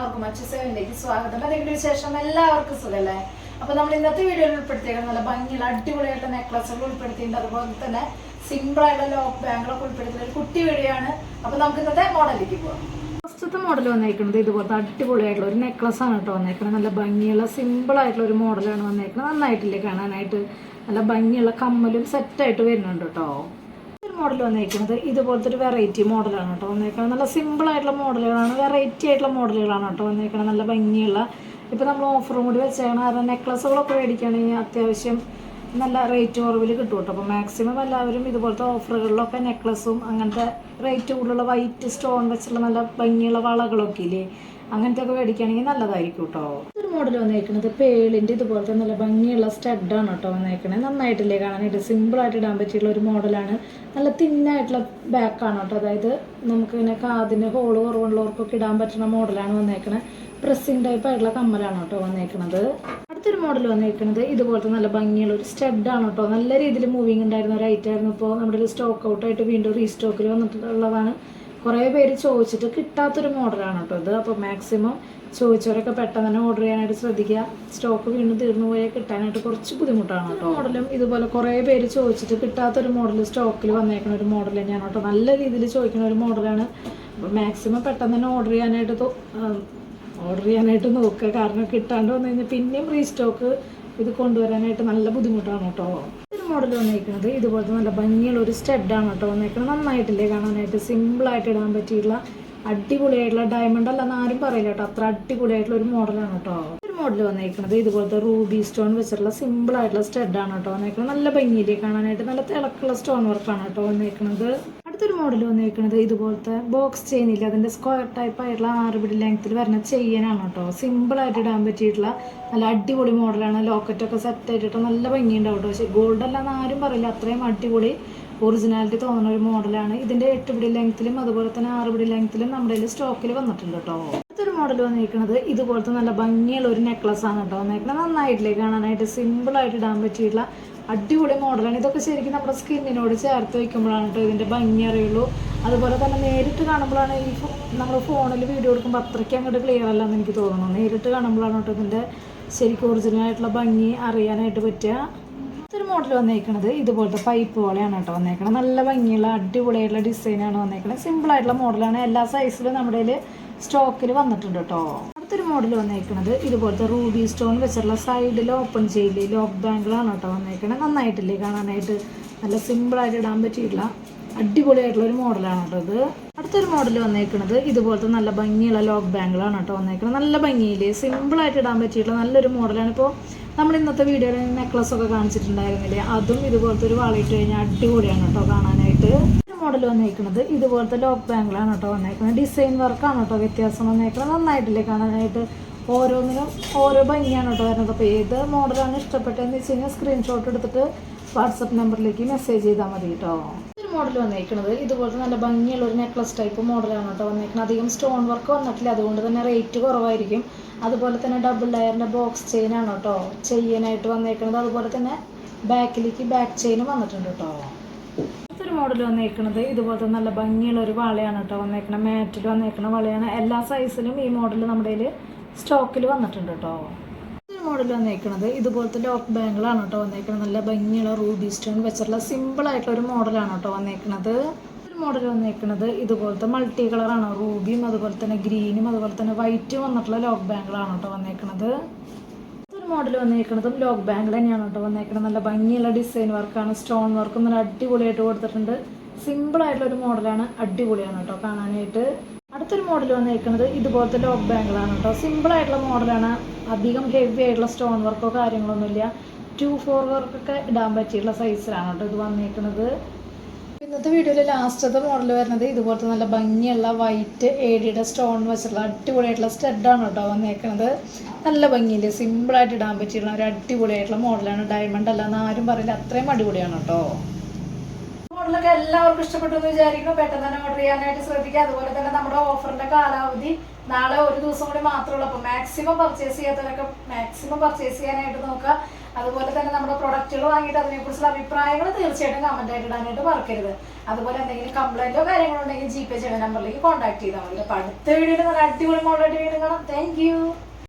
എല്ലാവർക്കും അച്ഛ സേവനിലേക്ക് സ്വാഗതം. എന്തെങ്കിലും വിശേഷം എല്ലാവർക്കും സുഖല്ലേ? അപ്പൊ നമ്മൾ ഇന്നത്തെ വീഡിയോയിൽ ഉൾപ്പെടുത്തിയത് നല്ല ഭംഗിയുള്ള അടിപൊളിയായിട്ടുള്ള നെക്ലസുകൾ ഉൾപ്പെടുത്തിയിട്ടുണ്ട്. അതുപോലെ തന്നെ സിമ്പിൾ ആയിട്ടുള്ള ലോക്ക് ബാങ്കുകളൊക്കെ ഉൾപ്പെടുത്തിയ ഒരു കുട്ടി വീഡിയോ ആണ്. അപ്പൊ നമുക്ക് ഇന്നത്തെ മോഡലിലേക്ക് പോകാം ഫസ്റ്റത്തെ മോഡൽ വന്നേക്കുന്നത് ഇതുപോലത്തെ അടിപൊളിയായിട്ടുള്ള ഒരു നെക്ലസ് ആണ് കേട്ടോ വന്നേക്കുന്നത്. നല്ല ഭംഗിയുള്ള സിമ്പിൾ ആയിട്ടുള്ള ഒരു മോഡലാണ് വന്നേക്കുന്നത്. നന്നായിട്ടില്ലേ കാണാനായിട്ട്? നല്ല ഭംഗിയുള്ള കമ്മലും സെറ്റായിട്ട് വരുന്നുണ്ട് കേട്ടോ. മോഡൽ വന്നിരിക്കുന്നത് ഇതുപോലത്തെ ഒരു വെറൈറ്റി മോഡലാണ് കേട്ടോ വന്നേക്കുന്നത് നല്ല സിമ്പിൾ ആയിട്ടുള്ള മോഡലുകളാണ് വെറൈറ്റി ആയിട്ടുള്ള മോഡലുകളാണ് കേട്ടോ വന്നേക്കുന്നത് നല്ല ഭംഗിയുള്ള ഇപ്പോൾ നമ്മൾ ഓഫറും കൂടി വെച്ചേക്കണം കാരണം നെക്ലസുകളൊക്കെ മേടിക്കുകയാണെങ്കിൽ അത്യാവശ്യം നല്ല റേറ്റ് കുറവിൽ കിട്ടും കേട്ടോ. അപ്പോൾ മാക്സിമം എല്ലാവരും ഇതുപോലത്തെ ഓഫറുകളിലൊക്കെ നെക്ലസും അങ്ങനത്തെ റേറ്റ് കൂടുതലുള്ള വൈറ്റ് സ്റ്റോൺ വെച്ചുള്ള നല്ല ഭംഗിയുള്ള വളകളൊക്കെ ഇല്ലേ? അങ്ങനത്തെ ഒക്കെ മേടിക്കുകയാണെങ്കിൽ നല്ലതായിരിക്കും കേട്ടോ. ഒരു മോഡൽ വന്നേക്കുന്നത് പേളിന്റെ ഇതുപോലത്തെ നല്ല ഭംഗിയുള്ള സ്റ്റഡാണ് കേട്ടോ വന്നേക്കണത് നന്നായിട്ടില്ലേ കാണാനായിട്ട്. സിമ്പിളായിട്ട് ഇടാൻ പറ്റിയുള്ള ഒരു മോഡലാണ് നല്ല തിന്നായിട്ടുള്ള ബാക്കാണ് കേട്ടോ. അതായത് നമുക്ക് ഇങ്ങനെ കാതിന് ഹോൾ കുറവുള്ളവർക്കൊക്കെ ഇടാൻ പറ്റുന്ന മോഡലാണ് വന്നേക്കണത് പ്രസ്സിങ് ടൈപ്പ് ആയിട്ടുള്ള കമ്മലാണ് കേട്ടോ വന്നേക്കണത്. അടുത്തൊരു മോഡൽ വന്നേക്കുന്നത് ഇതുപോലത്തെ നല്ല ഭംഗിയുള്ള ഒരു സ്റ്റഡാണ് കേട്ടോ. നല്ല രീതിയിൽ മൂവിങ് ഉണ്ടായിരുന്ന ഒരു ഐറ്റം ആയിരുന്നു. ഇപ്പോൾ നമ്മുടെ ഒരു സ്റ്റോക്ക് ഔട്ടായിട്ട് വീണ്ടും റീസ്റ്റോക്കിൽ വന്നിട്ടുള്ളതാണ്. കുറേ പേര് ചോദിച്ചിട്ട് കിട്ടാത്തൊരു മോഡലാണ് കേട്ടോ ഇത്. അപ്പോൾ മാക്സിമം ചോദിച്ചവരൊക്കെ പെട്ടെന്ന് തന്നെ ഓർഡർ ചെയ്യാനായിട്ട് ശ്രദ്ധിക്കുക. സ്റ്റോക്ക് വീണ്ടും തീർന്നു പോയാൽ കിട്ടാനായിട്ട് കുറച്ച് ബുദ്ധിമുട്ടാണ് കേട്ടോ മോഡലും ഇതുപോലെ കുറേ പേര് ചോദിച്ചിട്ട് കിട്ടാത്തൊരു മോഡൽ സ്റ്റോക്കിൽ വന്നേക്കുന്ന ഒരു മോഡൽ തന്നെയാണ് കേട്ടോ നല്ല രീതിയിൽ ചോദിക്കുന്ന ഒരു മോഡലാണ്. അപ്പോൾ മാക്സിമം പെട്ടെന്ന് തന്നെ ഓർഡർ ചെയ്യാനായിട്ട് ഓർഡർ ചെയ്യാനായിട്ട് നോക്കുക. കാരണം കിട്ടാണ്ട് വന്നു കഴിഞ്ഞാൽ പിന്നെയും റീസ്റ്റോക്ക് ഇത് കൊണ്ടുവരാനായിട്ട് നല്ല ബുദ്ധിമുട്ടാണ് കേട്ടോ മോഡൽ വന്നിരിക്കുന്നത് ഇതുപോലത്തെ നല്ല ഭംഗിയുള്ള ഒരു സ്റ്റഡാണ് കേട്ടോ വന്നിരിക്കുന്നത് നന്നായിട്ടില്ലേ കാണാനായിട്ട്. സിമ്പിളായിട്ട് ഇടാൻ പറ്റിയിട്ടുള്ള അടിപൊളിയായിട്ടുള്ള ഡയമണ്ട് അല്ലെന്ന് ആരും പറയില്ല കേട്ടോ. അത്ര അടിപൊളിയായിട്ടുള്ള ഒരു മോഡലാണ് കേട്ടോ. ഒരു മോഡൽ വന്നിരിക്കുന്നത് ഇതുപോലത്തെ റൂബി സ്റ്റോൺ വെച്ചിട്ടുള്ള സിമ്പിൾ ആയിട്ടുള്ള സ്റ്റഡാണ് കേട്ടോ വന്നിരിക്കുന്നത് നല്ല ഭംഗിയിലേക്ക് കാണാനായിട്ട്. നല്ല തിളക്കുള്ള സ്റ്റോൺ വർക്കാണ് കേട്ടോ വന്നേക്കുന്നത്. അടുത്തൊരു മോഡൽ വന്നിരിക്കുന്നത് ഇതുപോലത്തെ ബോക്സ് ചെയിനില്ല അതിന്റെ സ്ക്വയർ ടൈപ്പ് ആയിട്ടുള്ള ആറുപിടി ലെങ്ത്തിൽ വരുന്ന ചെയിനാണ് കേട്ടോ സിമ്പിളായിട്ട് ഇടാൻ പറ്റിയിട്ടുള്ള നല്ല അടിപൊളി മോഡലാണ് ലോക്കറ്റൊക്കെ സെറ്റ് ആയിട്ടിട്ട് നല്ല ഭംഗിയുണ്ടാവും കേട്ടോ പക്ഷേ ഗോൾഡ് അല്ലാന്ന് ആരും പറയില്ല. അത്രയും അടിപൊളി ഒറിജിനാലിറ്റി തോന്നുന്ന ഒരു മോഡലാണ് ഇതിന്റെ എട്ട് പിടി ലെങ്ത്തിലും അതുപോലെ തന്നെ ആറ് പിടി ലെങ്ത്തിലും നമ്മുടെ കയ്യിൽ സ്റ്റോക്കിൽ വന്നിട്ടുണ്ട് കേട്ടോ അടുത്തൊരു മോഡൽ വന്നിരിക്കുന്നത് ഇതുപോലത്തെ നല്ല ഭംഗിയുള്ള ഒരു നെക്ലസ് ആണ് കേട്ടോ നെക്ലസ് നന്നായിട്ടില്ലേ കാണാനായിട്ട്? സിമ്പിളായിട്ട് ഇടാൻ പറ്റിയിട്ടുള്ള അടിപൊളി മോഡലാണ്. ഇതൊക്കെ ശരിക്കും നമ്മുടെ സ്കിന്നിനോട് ചേർത്ത് വയ്ക്കുമ്പോഴാണ് കേട്ടോ ഇതിന്റെ ഭംഗി അറിയുള്ളൂ. അതുപോലെ തന്നെ നേരിട്ട് കാണുമ്പോഴാണ് ഈ നമ്മൾ ഫോണിൽ വീഡിയോ എടുക്കുമ്പോൾ അത്രയ്ക്ക് അങ്ങോട്ട് ക്ലിയർ അല്ലെന്ന് എനിക്ക് തോന്നുന്നു. നേരിട്ട് കാണുമ്പോഴാണ് കേട്ടോ ഇതിന്റെ ശരിക്കും ഒറിജിനൽ ആയിട്ടുള്ള ഭംഗി അറിയാനായിട്ട് പറ്റുക. ഇത്തൊരു മോഡൽ വന്നേക്കണത് ഇതുപോലത്തെ പൈപ്പ് പോലെയാണ് കേട്ടോ വന്നേക്കണത്. നല്ല ഭംഗിയുള്ള അടിപൊളിയായിട്ടുള്ള ഡിസൈനാണ് വന്നേക്കണത്. സിമ്പിളായിട്ടുള്ള മോഡലാണ് എല്ലാ സൈസിലും നമ്മുടെ സ്റ്റോക്കിൽ വന്നിട്ടുണ്ട് കേട്ടോ. മോഡൽ വന്നേക്കണത്. ഇതുപോലത്തെ റൂബി സ്റ്റോൺ വെച്ചിട്ടുള്ള സൈഡിൽ ഓപ്പൺ ചെയ്യില്ലേ ലോക്ക് ബാങ്കിളാണ് കേട്ടോ വന്നേക്കണത്. നന്നായിട്ടില്ലേ കാണാനായിട്ട്? നല്ല സിമ്പിളായിട്ട് ഇടാൻ പറ്റിയിട്ടുള്ള അടിപൊളിയായിട്ടുള്ള ഒരു മോഡലാണ് കേട്ടോ ഇത്. അടുത്തൊരു മോഡൽ വന്നേക്കുന്നത് ഇതുപോലത്തെ നല്ല ഭംഗിയുള്ള ലോക്ക് ബാങ്കിളാണ് കേട്ടോ വന്നേക്കുന്നത് നല്ല ഭംഗിയിൽ സിമ്പിളായിട്ട് ഇടാൻ പറ്റിയിട്ടുള്ള നല്ലൊരു മോഡലാണ് ഇപ്പോൾ നമ്മൾ ഇന്നത്തെ വീഡിയോയിൽ നെക്ലസ് ഒക്കെ കാണിച്ചിട്ടുണ്ടായിരുന്നില്ലേ? അതും ഇതുപോലത്തെ ഒരു വളയിട്ട് കഴിഞ്ഞാൽ അടിപൊളിയാണ് കേട്ടോ കാണാനായിട്ട്. മോഡൽ വന്നേക്കുന്നത് ഇതുപോലത്തെ ലോക്ക് ബാങ്കിളാണ് കേട്ടോ വന്നേക്കുന്നത്. ഡിസൈൻ വർക്കാണ് കേട്ടോ വ്യത്യാസം വന്നേക്കുന്നത്. നന്നായിട്ടില്ലേ കാണാനായിട്ട്? ഓരോന്നിനും ഓരോ ഭംഗിയാണ് കേട്ടോ വരുന്നത്. അപ്പോൾ ഏത് മോഡലാണ് ഇഷ്ടപ്പെട്ടതെന്ന് വെച്ച് കഴിഞ്ഞാൽ സ്ക്രീൻഷോട്ട് എടുത്തിട്ട് വാട്സപ്പ് നമ്പറിലേക്ക് മെസ്സേജ് ചെയ്താൽ മതി കേട്ടോ. ഒരു മോഡൽ വന്നേക്കുന്നത്. ഇതുപോലത്തെ നല്ല ഭംഗിയുള്ള ഒരു നെക്ലസ് ടൈപ്പ് മോഡലാണ് കേട്ടോ വന്നേക്കുന്നത്. അധികം സ്റ്റോൺ വർക്ക് വന്നിട്ടില്ല. അതുകൊണ്ട് തന്നെ റേറ്റ് കുറവായിരിക്കും. അതുപോലെ തന്നെ ഡബിൾ ലെയറിന്റെ ബോക്സ് ചെയിൻ ആണ് കേട്ടോ ചെയ്യാനായിട്ട് വന്നേക്കുന്നത്. അതുപോലെ തന്നെ ബാക്കിലേക്ക് ബാക്ക് ചെയിനും വന്നിട്ടുണ്ട് കേട്ടോ. അടുത്തൊരു മോഡൽ വന്നേക്കുന്നത് ഇതുപോലത്തെ നല്ല ഭംഗിയുള്ള ഒരു വളയാണ് കേട്ടോ വന്നേക്കണ. മാറ്റിൽ വന്നേക്കണ വളയാണ്. എല്ലാ സൈസിലും ഈ മോഡൽ നമ്മുടെ സ്റ്റോക്കിൽ വന്നിട്ടുണ്ട് കേട്ടോ. മറ്റൊരു മോഡൽ വന്നേക്കുന്നത് ഇതുപോലത്തെ ലോക്ക് ബാങ്കിളാണ് കേട്ടോ വന്നേക്കുന്നത് നല്ല ഭംഗിയുള്ള റൂബി സ്റ്റോൺ വെച്ചിട്ടുള്ള സിമ്പിൾ ആയിട്ടുള്ള ഒരു മോഡലാണ് കേട്ടോ വന്നേക്കുന്നത് മോഡൽ വന്നേക്കുന്നത് ഇതുപോലത്തെ മൾട്ടി കളറാണ് റൂബിയും അതുപോലെ തന്നെ ഗ്രീനും അതുപോലെ തന്നെ വൈറ്റും വന്നിട്ടുള്ള ലോക്ക് ബാങ്കിളാണ് കേട്ടോ വന്നേക്കുന്നത് മോഡൽ വന്നേക്കുന്നതും ലോക്ക് ബാങ്കിൽ തന്നെയാണ് കേട്ടോ വന്നേക്കുന്നത് നല്ല ഭംഗിയുള്ള ഡിസൈൻ വർക്കാണ് സ്റ്റോൺ വർക്കും നല്ല അടിപൊളിയായിട്ട് കൊടുത്തിട്ടുണ്ട്. സിമ്പിൾ ആയിട്ടുള്ള ഒരു മോഡലാണ് അടിപൊളിയാണ് കേട്ടോ കാണാനായിട്ട്. അടുത്തൊരു മോഡൽ വന്നേക്കുന്നത് ഇതുപോലത്തെ ലോക്ക് ബാങ്കിളാണ് കേട്ടോ. സിമ്പിൾ ആയിട്ടുള്ള മോഡലാണ് അധികം ഹെവി ആയിട്ടുള്ള സ്റ്റോൺ വർക്കോ കാര്യങ്ങളൊന്നുമില്ല. ടു ഫോർ വർക്കൊക്കെ ഇടാൻ പറ്റിയിട്ടുള്ള സൈസിലാണ് കേട്ടോ ഇത് വന്നേക്കുന്നത് ഇന്നത്തെ വീഡിയോയിൽ ലാസ്റ്റത്തെ മോഡൽ വരുന്നത് ഇതുപോലത്തെ നല്ല ഭംഗിയുള്ള വൈറ്റ് ഏടിയുടെ സ്റ്റോൺ വെച്ചിട്ടുള്ള അടിപൊളിയായിട്ടുള്ള സ്റ്റെഡാണ് കേട്ടോ വന്നേക്കുന്നത് നല്ല ഭംഗിയിൽ സിമ്പിളായിട്ട് ഇടാൻ പറ്റിയിട്ടുള്ള ഒരു അടിപൊളിയായിട്ടുള്ള മോഡലാണ് ഡയമണ്ട് അല്ല എന്ന് ആരും പറയില്ല അത്രയും അടിപൊളിയാണ് കേട്ടോ. മോഡലൊക്കെ എല്ലാവർക്കും ഇഷ്ടപ്പെട്ടു എന്ന് വിചാരിക്കുന്നു. പെട്ടെന്ന് തന്നെ ഓർഡർ ചെയ്യാനായിട്ട് ശ്രദ്ധിക്കുക. അതുപോലെ തന്നെ നമ്മുടെ ഓഫറിന്റെ കാലാവധി നാളെ ഒരു ദിവസം കൂടി മാത്രമേ ഉള്ളൂ. അപ്പോൾ മാക്സിമം പർച്ചേസ് ചെയ്യാത്തവരൊക്കെ മാക്സിമം പർച്ചേസ് ചെയ്യാനായിട്ട് നോക്കുക. അതുപോലെ തന്നെ നമ്മുടെ പ്രൊഡക്റ്റുകൾ വാങ്ങിയിട്ട് അതിനെക്കുറിച്ചുള്ള അഭിപ്രായങ്ങൾ തീർച്ചയായിട്ടും കമന്റ് ആയിട്ട് ഇടാനായിട്ട് മറക്കരുത്. അതുപോലെ എന്തെങ്കിലും കംപ്ലൈന്റോ കാര്യങ്ങളോ ഉണ്ടെങ്കിൽ ജി പേ ചെയ്യുന്ന നമ്പറിലേക്ക് കോൺടാക്ട് ചെയ്താൽ മതി. അപ്പോൾ അടുത്ത വീഡിയോയിൽ നല്ല അടിപൊളി മോളായിട്ട് വീണ്ടും കാണാം. താങ്ക്